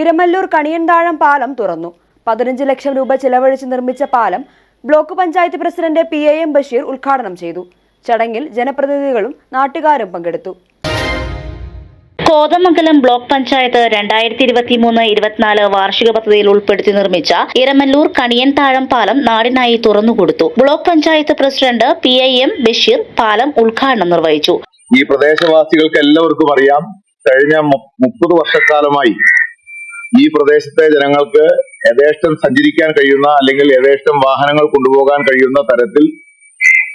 ഇരമല്ലൂർ കണിയൻതാഴം പാലം തുറന്നു. പതിനഞ്ച് ലക്ഷം രൂപ ചെലവഴിച്ച് നിർമ്മിച്ച പാലം block panchayat president P A M Basheer ഉദ്ഘാടനം ചെയ്തു. ചടങ്ങിൽ ജനപ്രതിനിധികളും നാട്ടുകാരും പങ്കെടുത്തു. കോതമംഗലം ബ്ലോക്ക് പഞ്ചായത്ത് രണ്ടായിരത്തി ഇരുപത്തി മൂന്ന് ഇരുപത്തിനാല് വാർഷിക പദ്ധതിയിൽ ഉൾപ്പെടുത്തി നിർമ്മിച്ച ഇരമല്ലൂർ കണിയൻ താഴം പാലം നാടിനായി തുറന്നുകൊടുത്തു. Block panchayat president P I M Basheer പാലം ഉദ്ഘാടനം നിർവഹിച്ചു. ഈ പ്രദേശവാസികൾക്ക് എല്ലാവർക്കും അറിയാം കഴിഞ്ഞ മുപ്പത് വർഷക്കാലമായി ഈ പ്രദേശത്തെ ജനങ്ങൾക്ക് യഥേഷ്ടം സഞ്ചരിക്കാൻ കഴിയുന്ന അല്ലെങ്കിൽ യഥേഷ്ടം വാഹനങ്ങൾ കൊണ്ടുപോകാൻ കഴിയുന്ന തരത്തിൽ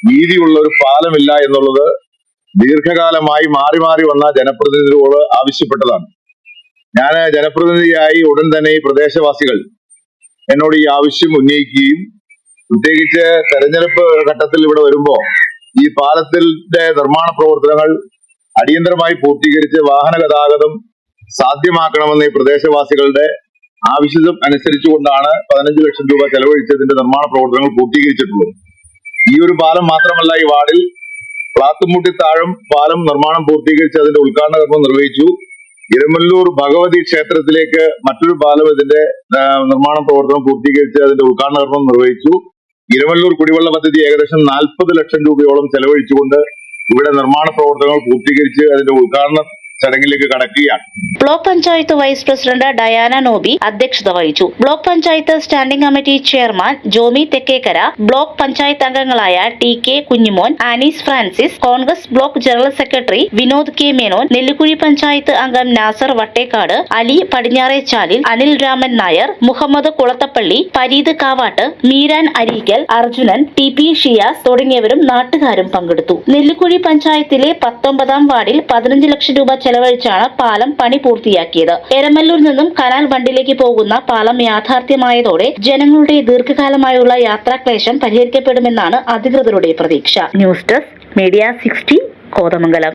വീതിയുള്ള ഒരു പാലമില്ല എന്നുള്ളത് ദീർഘകാലമായി മാറി മാറി വന്ന ജനപ്രതിനിധികളോട് ആവശ്യപ്പെട്ടതാണ്. ഞാൻ ജനപ്രതിനിധിയായി ഉടൻ തന്നെ ഈ പ്രദേശവാസികൾ എന്നോട് ഈ ആവശ്യം ഉന്നയിക്കുകയും പ്രത്യേകിച്ച് തെരഞ്ഞെടുപ്പ് ഘട്ടത്തിൽ ഇവിടെ വരുമ്പോ ഈ പാലത്തിന്റെ നിർമ്മാണ പ്രവർത്തനങ്ങൾ അടിയന്തരമായി പൂർത്തീകരിച്ച് വാഹന ഗതാഗതം സാധ്യമാക്കണമെന്ന് ഈ പ്രദേശവാസികളുടെ ആവശ്യം അനുസരിച്ചുകൊണ്ടാണ് പതിനഞ്ച് ലക്ഷം രൂപ ചെലവഴിച്ചതിന്റെ നിർമ്മാണ പ്രവർത്തനങ്ങൾ പൂർത്തീകരിച്ചിട്ടുള്ളത്. ഈ ഒരു പാലം മാത്രമല്ല ഈ വാർഡിൽ പ്ലാത്തുമുട്ടി താഴം പാലം നിർമ്മാണം പൂർത്തീകരിച്ച് അതിന്റെ ഉദ്ഘാടന കർമ്മം നിർവഹിച്ചു. ഇരമല്ലൂർ ഭഗവതി ക്ഷേത്രത്തിലേക്ക് മറ്റൊരു പാലം ഇതിന്റെ നിർമ്മാണ പ്രവർത്തനം പൂർത്തീകരിച്ച് അതിന്റെ ഉദ്ഘാടന കർമ്മം നിർവഹിച്ചു. ഇരമല്ലൂർ കുടിവെള്ള പദ്ധതി ഏകദേശം നാൽപ്പത് ലക്ഷം രൂപയോളം ചെലവഴിച്ചുകൊണ്ട് ഇവിടെ നിർമ്മാണ പ്രവർത്തനങ്ങൾ പൂർത്തീകരിച്ച് അതിന്റെ ഉദ്ഘാടന ചടങ്ങിലേക്ക് കടക്കുകയാണ്. Block panchayat vice president Diana Noby അധ്യക്ഷത വഹിച്ചു. Block panchayat standing committee chairman Jomy Thekkekkara block panchayat അംഗങ്ങളായ T K Kunjumon Anees Francis Congress block general secretary Vinod K Menon Nellikkuzhi panchayat അംഗം നാസർ വട്ടേക്കാട് അലി പടിഞ്ഞാറേച്ചാലിൽ അനിൽ രാമൻ നായർ മുഹമ്മദ് കുളത്തപ്പള്ളി പരീത് കാവാട്ട് മീരാൻ അരീക്കൽ അർജുനൻ ടി പി ഷിയാസ് തുടങ്ങിയവരും നാട്ടുകാരും പങ്കെടുത്തു. നെല്ലിക്കുഴി പഞ്ചായത്തിലെ പത്തൊമ്പതാം വാർഡിൽ പതിനഞ്ച് ലക്ഷം രൂപ ചെലവഴിച്ചാണ് പാലം പണി പൂർത്തിയാക്കിയത്. എരമല്ലൂർ നിന്നും കനാൽ ബണ്ടിലേക്ക് പോകുന്ന പാലം യാഥാർത്ഥ്യമായതോടെ ജനങ്ങളുടെ ദീർഘകാലമായുള്ള യാത്രാക്ലേശം പരിഹരിക്കപ്പെടുമെന്നാണ് അധികൃതരുടെ പ്രതീക്ഷ. News desk media sixty Kothamangalam.